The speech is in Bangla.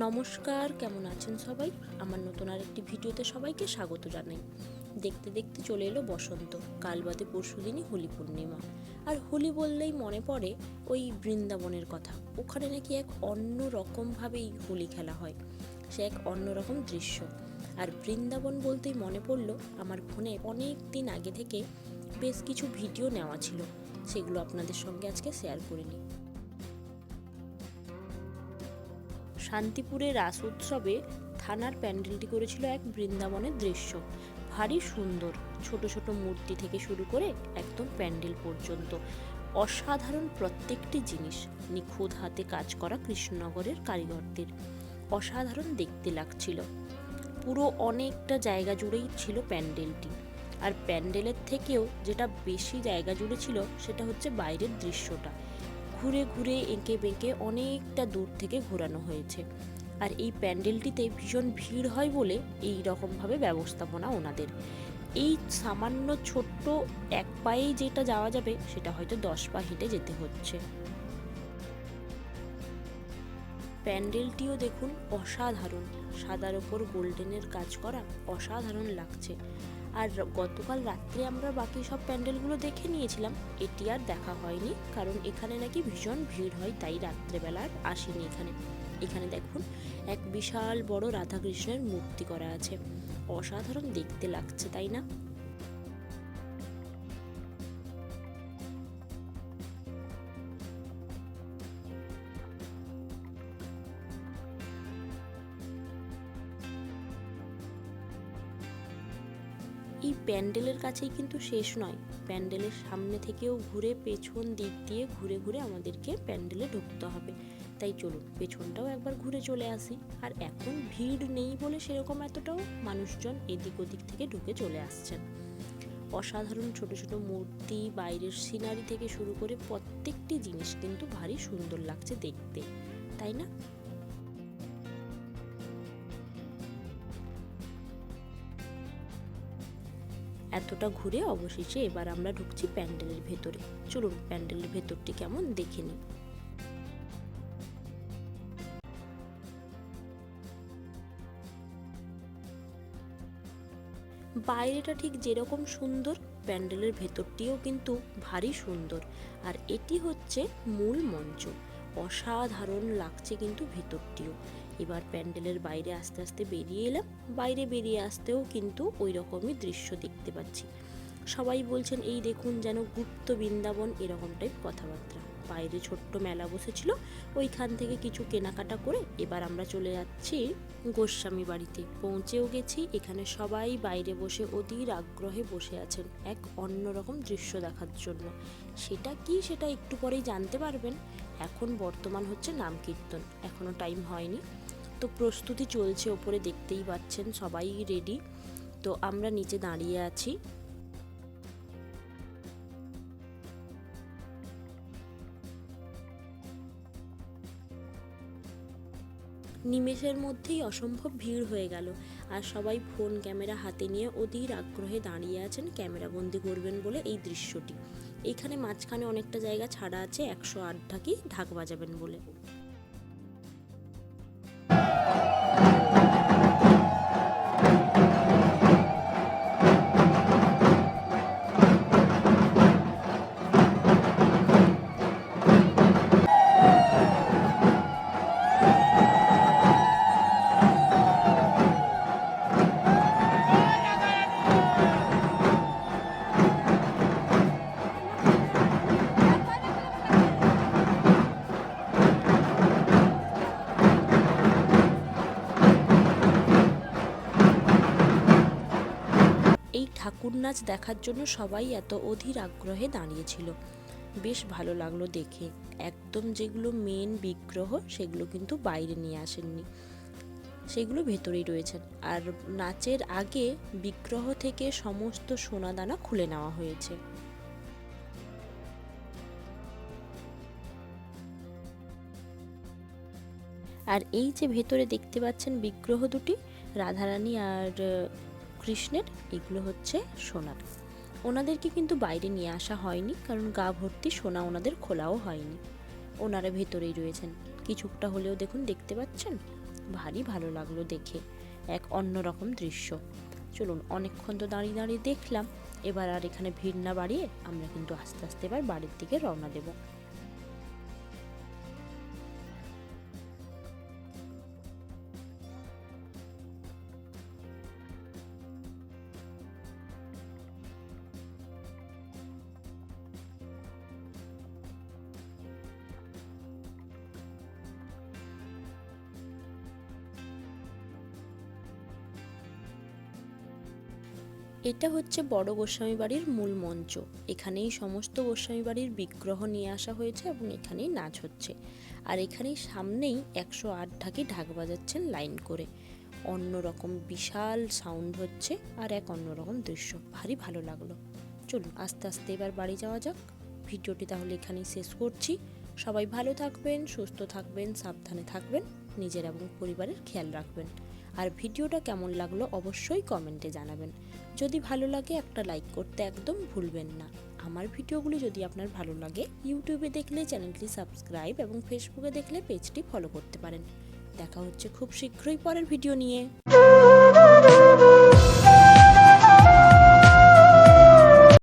নমস্কার, কেমন আছেন সবাই? আমার নতুন আরেকটি ভিডিওতে সবাইকে স্বাগত জানাই। দেখতে দেখতে চলে এলো বসন্ত, কাল বাদে পরশু দিনই হোলি পূর্ণিমা। আর হোলি বললেই মনে পড়ে ওই বৃন্দাবনের কথা। ওখানে নাকি এক অন্য রকমভাবেই হোলি খেলা হয়। সে এক অন্যরকম দৃশ্য। আর বৃন্দাবন বলতেই মনে পড়ল আমার ফোনে অনেক দিন আগে থেকে বেশ কিছু ভিডিও নেওয়া ছিল। সেগুলো আপনাদের সঙ্গে আজকে শেয়ার করে নিই। শান্তিপুরের রাস উৎসবে থানার প্যান্ডেলটি করেছিল এক বৃন্দাবনের দৃশ্য। ভারী সুন্দর, ছোট ছোট মূর্তি থেকে শুরু করে একদম প্যান্ডেল পর্যন্ত। অসাধারণ প্রত্যেকটি জিনিস। নিখুঁত হাতে কাজ করা কৃষ্ণনগরের কারিগরদের। অসাধারণ দেখতে লাগছিল। পুরো অনেকটা জায়গা জুড়েই ছিল প্যান্ডেলটি। আর প্যান্ডেলের থেকেও যেটা বেশি জায়গা জুড়ে ছিল, সেটা হচ্ছে বাইরের দৃশ্যটা। ঘুরে ঘুরে এঁকে বেঁকে অনেকটা দূর থেকে ঘোরানো হয়েছে। আর এই প্যান্ডেলটিতে ভীষণ ভিড় হয় বলে এই রকমভাবে ব্যবস্থাপনা ওনাদের। এই সামান্য ছোট্ট এক পায়েই যেটা যাওয়া যাবে, সেটা হয়তো দশ পা হেঁটে যেতে হচ্ছে। প্যান্ডেলটিও দেখুন অসাধারণ। সাদার ওপর গোল্ডেনের কাজ করা অসাধারণ লাগছে। আর গতকাল রাত্রে আমরা বাকি সব প্যান্ডেলগুলো দেখে নিয়েছিলাম। এটি আর দেখা হয়নি, কারণ এখানে নাকি ভীষণ ভিড় হয়, তাই রাত্রেবেলা আর আসিনি এখানে। এখানে দেখুন, এক বিশাল বড় রাধাকৃষ্ণের মূর্তি করা আছে। অসাধারণ দেখতে লাগছে, তাই না? এই প্যান্ডেলের কাছেই কিন্তু শেষ নয়। প্যান্ডেলের সামনে থেকেও ঘুরে পেছন দিক দিয়ে ঘুরে ঘুরে আমাদেরকে প্যান্ডেলে ঢুকতে হবে। তাই চলুন, পেছনটাও একবার ঘুরে চলে আসি। আর এখন ভিড় নেই বলে সেরকম এতটাও মানুষজন এদিক ওদিক থেকে ঢুকে চলে আসছেন। অসাধারণ ছোট ছোট মূর্তি, বাইরের সিনারি থেকে শুরু করে প্রত্যেকটি জিনিস কিন্তু ভারী সুন্দর লাগছে দেখতে। তাই না? এতটা ঘুরে অবশেষে এবার আমরা ঢুকছি প্যান্ডেলের ভেতরে। চলুন, প্যান্ডেলের ভেতরটি কেমন দেখে নিই। বাইরেটা ঠিক যেরকম সুন্দর, প্যান্ডেলের ভেতরটিও কিন্তু ভারী সুন্দর। আর এটি হচ্ছে মূল মঞ্চ। অসাধারণ লাগছে কিন্তু ভেতরটিও। এবার প্যান্ডেলের বাইরে আস্তে আস্তে বেরিয়ে এলাম। বাইরে বেরিয়ে আসতেও কিন্তু ওই রকমই দৃশ্য দেখতে পাচ্ছি। সবাই বলছেন, এই দেখুন যেন গুপ্ত বৃন্দাবন, এরকম টাইপ কথাবার্তা। বাইরে ছোট্ট মেলা বসেছিল, ওইখান থেকে কিছু কেনাকাটা করে এবার আমরা চলে যাচ্ছি গোস্বামী বাড়িতে। পৌঁছেও গেছি, এখানে সবাই বাইরে বসে অধীর আগ্রহে বসে আছেন, এক অন্যরকম দৃশ্য দেখার জন্য। সেটা কি সেটা একটু পরেই জানতে পারবেন। এখন বর্তমান হচ্ছে নাম কীর্তন এখনও টাইম হয়নি। তো প্রস্তুতি চলছে, ওপরে দেখতেই পাচ্ছেন সবাই রেডি তো আমরা নিচে দাঁড়িয়ে আছি। নিমেষের মধ্যেই অসম্ভব ভিড় হয়ে গেল। আর সবাই ফোন, ক্যামেরা হাতে নিয়ে অধীর আগ্রহে দাঁড়িয়ে আছেন ক্যামেরা বন্দি করবেন বলে এই দৃশ্যটি। এখানে মাঝখানে অনেকটা জায়গা ছাড়া আছে একশো আট ঢাকি ঢাক বাজাবেন বলে। এই ঠাকুর নাচ দেখার জন্য সবাই এত অধীর আগ্রহে দাঁড়িয়েছিল। বেশ ভালো লাগল দেখে। একদম যেগুলো মেন বিগ্রহ, সেগুলো কিন্তু বাইরে নিয়ে আসেননি। সেগুলো ভেতরেই রয়েছেন। আর নাচের আগে বিগ্রহ থেকে সমস্ত সোনাদানা খুলে নেওয়া হয়েছে। আর এই যে ভেতরে দেখতে পাচ্ছেন বিগ্রহ দুটি, রাধারানী আর কৃষ্ণের, এগুলো হচ্ছে সোনার। ওনাদেরকে কিন্তু বাইরে নিয়ে আসা হয়নি, কারণ গা ভর্তি সোনা ওনাদের খোলাও হয়নি। ওনারা ভেতরেই রয়েছেন। কিছুটা হলেও দেখুন, দেখতে পাচ্ছেন? ভারী ভালো লাগল দেখে। এক অন্যরকম দৃশ্য। চলুন, অনেকক্ষণ তো দাঁড়িয়ে দাঁড়িয়ে দেখলাম। এবার আর এখানে ভিড় না বাড়িয়ে আমরা কিন্তু আস্তে আস্তে এবার বাড়ির দিকে রওনা দেবো। এটা হচ্ছে বড় গোস্বামী বাড়ির মূল মঞ্চ। এখানেই সমস্ত গোস্বামী বাড়ির বিগ্রহ নিয়ে আসা হয়েছে এবং এখানেই নাচ হচ্ছে। আর এখানেই সামনেই একশো আট ঢাকি ঢাক বাজাচ্ছেন লাইন করে। অন্যরকম বিশাল সাউন্ড হচ্ছে আর এক অন্যরকম দৃশ্য। ভারী ভালো লাগল। চলুন আস্তে আস্তে এবার বাড়ি যাওয়া যাক। ভিডিওটি তাহলে এখানেই শেষ করছি। সবাই ভালো থাকবেন, সুস্থ থাকবেন, সাবধানে থাকবেন, নিজের এবং পরিবারের খেয়াল রাখবেন। আর ভিডিওটা কেমন লাগল অবশ্যই কমেন্টে জানাবেন। যদি ভালো লাগে একটা লাইক করতে একদম ভুলবেন না। আমার ভিডিওগুলি যদি আপনার ভালো লাগে, ইউটিউবে দেখলে চ্যানেলটি সাবস্ক্রাইব এবং ফেসবুকে দেখলে পেজটি ফলো করতে পারেন। দেখা হচ্ছে খুব শীঘ্রই পরের ভিডিও নিয়ে।